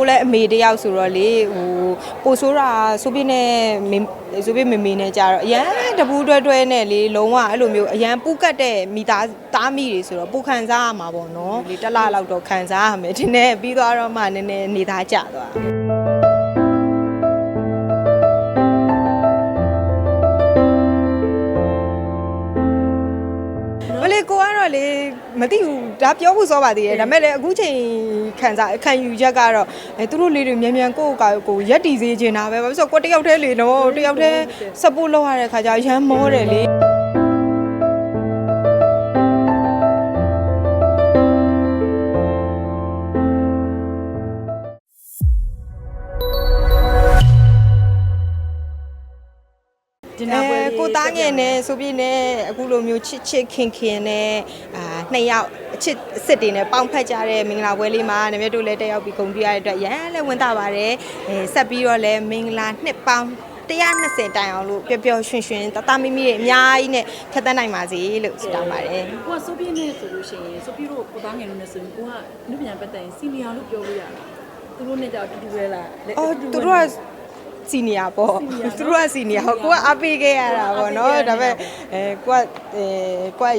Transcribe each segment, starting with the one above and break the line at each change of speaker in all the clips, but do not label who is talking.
ကိုလည်းအမေတယောက်ဆိုတော့လေဟိုပိုဆိုးတာဆိုပြနဲ့မေဆိုပြမေမေနဲ့ကြတော့အရန်တပူးတွဲတွဲနဲ့လေလုံးဝအဲ့လိုမျိုးအရန်ပူကတ်တဲ့မိသားသားမိတွေဆိုတော့ပူခံစားရမှာပေါ့နော်လေတစ်လားလောက်တော့ခံစားရမယ်ဒီနေ့ပြီးသွားတော့မှနည်းနည်းနေသားကြသွား မသိဘူးဒါပြောဖို့စောပါသေးတယ်ဒါပေမဲ့လည်းအခုချိန်ခံစားခံယူချက်ကတော့အဲသူတို့လေးတွေမြန်မြန်ကိုယ့်ကိုယ်ကိုရက်တီစေချင်တာပဲဘာလို့လဲဆိုတော့ကိုယ်တယောက်တည်းလေနော်တယောက်တည်း support လုပ်ရတဲ့ခါကျရမ်းမောတယ်လေ ကိုသားငယ်နဲ့ဆိုပြီးနဲ့အခုလိုမျိုးချစ်ချစ်ခင်ခင်နဲ့အာနှစ်ယောက်အချစ်အစ်စ်တွေနဲ့ပေါင်းဖက်ကြတဲ့မင်္ဂလာပွဲလေးမှာနမတို့လည်းတက်ရောက်ပြီးဂုဏ်ပြုရတဲ့အတွက်ရမ်းလည်းဝန်တာပါတယ်အဲဆက်ပြီးတော့လည်းမင်္ဂလာနှစ်ပေါင်း120တိုင်အောင်လို့ပျော်ပျော်ရွှင်ရွှင်တသားမိမိတွေအများကြီးနဲ့ဖြတ်သန်းနိုင်ပါစေလို့ဆုတောင်းပါတယ်
ကိုကဆိုပြင်းနေဆိုလို့ရှိရင်ဆိုပြတို့ကိုသားငယ်လို့နေဆိုရင်ကိုကလူပြန်ပတ်တဲ့စီနီယာလို့ပြောလို့ရတာသူတို့နဲ့ကြောက်တူတူပဲလား
အော်သူတို့က စီနီယာပေါ့သူတို့ကစီနီယာဟောကိုကအပေးခဲ့ရတာပေါ့နော်ဒါပေမဲ့အဲကိုကအဲကိုက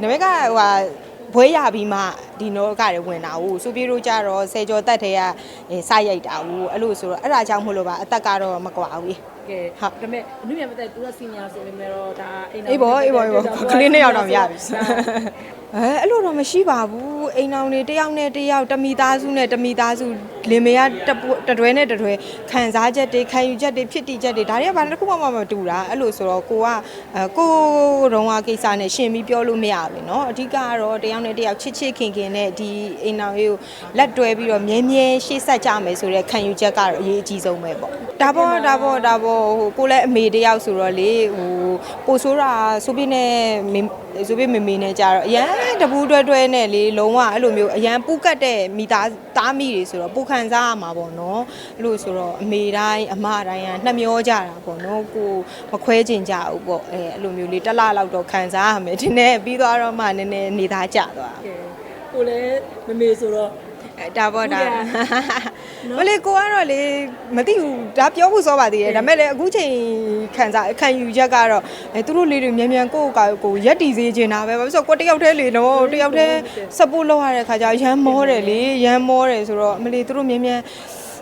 နမကဟိုဟာဘွေးရပြီးမှ ဒီနောကတွေဝင်တာဟုတ်ဆိုပြေတို့ကြတော့ဆယ်ကျော်တက်တဲ့ကအဲစရိုက်တာဟုတ်အဲ့လိုဆိုတော့အဲ့ဒါကြောင့်မို့လို့ပါအသက်ကတော့မကွာဘူး
ကဲဒါပေမဲ့လူပြန်ပတ်တဲ့သူကစီနီယာဆိုပေမဲ့တော့ဒါအိမ်
အေးပေါ့အေးပေါ့အေးပေါ့ကလေးနှစ်ယောက်တော့ရပြီအဲအဲ့လိုတော့မရှိပါဘူးအိမ်အောင်တွေတယောက်နဲ့တယောက်တမိသားစုနဲ့တမိသားစုလင်မယားတပွတတွဲနဲ့တတွဲခံစားချက်တွေခံယူချက်တွေဖြစ်တည်ချက်တွေဒါတွေကဘာတစ်ခုမှမမတူတာအဲ့လိုဆိုတော့ကိုကအဲကိုရုံးဝကိစ္စနဲ့ရှင်ပြီးပြောလို့မရဘူးเนาะအဓိကကတော့တယောက်နဲ့တယောက်ချစ်ချစ်ခင်ခင် နဲ့ဒီအိမ်အောင်ရေးကိုလက်တွဲပြီးတော့မြဲမြဲရှေ့ဆက်ကြမယ်ဆိုတဲ့ခံယူချက်ကတော့အရေးအကြီးဆုံးပဲပေါ့ဒါပေါ့ဒါပေါ့ဒါပေါ့ဟိုကိုလည်းအမေတယောက်ဆိုတော့လေဟိုပိုဆိုးတာဆိုပြနဲ့မေဆိုပြမေမေနဲ့ကြတော့အရန်တပူးတွဲတွဲနဲ့လေလုံးဝအဲ့လိုမျိုးအရန်ပူကတ်တဲ့မိသားသားမိတွေဆိုတော့ပူခံစားရမှာပေါ့နော်အဲ့လိုဆိုတော့အမေတိုင်းအမတိုင်းကနှမျောကြတာပေါ့နော်ကိုမခွဲကျင်ကြဘူးပေါ့အဲအဲ့လိုမျိုးလေးတစ်လားလောက်တော့ခံစားရမယ်ဒီနေ့ပြီးသွားတော့မှနည်းနည်းနေသားကြသွား
ကဲကိုလည်းမမေဆိုတော့
အဲဒါပေါ့ဒါ
ဟုတ်ကဲ့နော်
မလေးကိုကတော့လေမသိဘူးဒါပြောဖို့စောပါသေးတယ်ဒါပေမဲ့လည်းအခုချိန်ခံစားခံယူချက်ကတော့အဲသူတို့လေးတွေမြန်မြန်ကိုယ့်ကိုယ်ကိုရက်တီစေချင်တာပဲဘာလို့လဲဆိုတော့ကိုယ်တယောက်တည်းလေနော်တယောက်တည်း support လုပ်ရတဲ့ခါကျရမ်းမောတယ်လေရမ်းမောတယ်ဆိုတော့မလေးသူတို့မြန်မြန်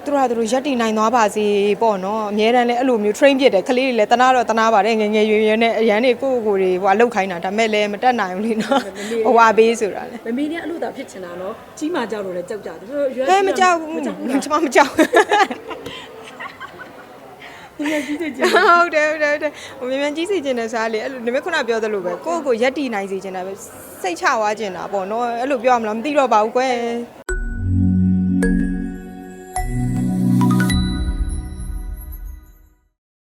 သူတို့ကသူတို့ရက်တီနိုင်သွားပါစေပေါ့နော်အများတန်းလည်းအဲ့လိုမျိုး train ဖြစ်တယ်ကလေးတွေလည်းတနာတော့တနာပါတယ်ငယ်ငယ်ရွယ်ရွယ်နဲ့အရန်တွေကိုယ့်ကိုယ်ကိုယ်တွေဟိုလောက်ခိုင်းတာဒါပေမဲ့လည်းမတက်နိုင်ဘူးလေနော်ဟိုဟာပေးဆိုတာလေ
မမေနဲ့အဲ့လိုသာဖြစ်ချင်တာနော်ကြီးမှကြောက်လို့လည်းကြောက်ကြတယ်သူတို့ရွက်
ဟဲမကြောက်ဘူးကျွန်မမကြောက်
ဘူးငယ်ကြီးစိတ်ကြီး
ဟုတ်တယ်ဟုတ်တယ်ဟုတ်တယ်ဟိုမြန်မြန်ကြီးစီကျင်တဲ့စားလေအဲ့လိုနမခုနပြောသလိုပဲကိုယ့်ကိုယ်ရက်တီနိုင်စီကျင်တာပဲစိတ်ချသွားကျင်တာပေါ့နော်အဲ့လိုပြောရမလားမသိတော့ပါဘူးကွယ်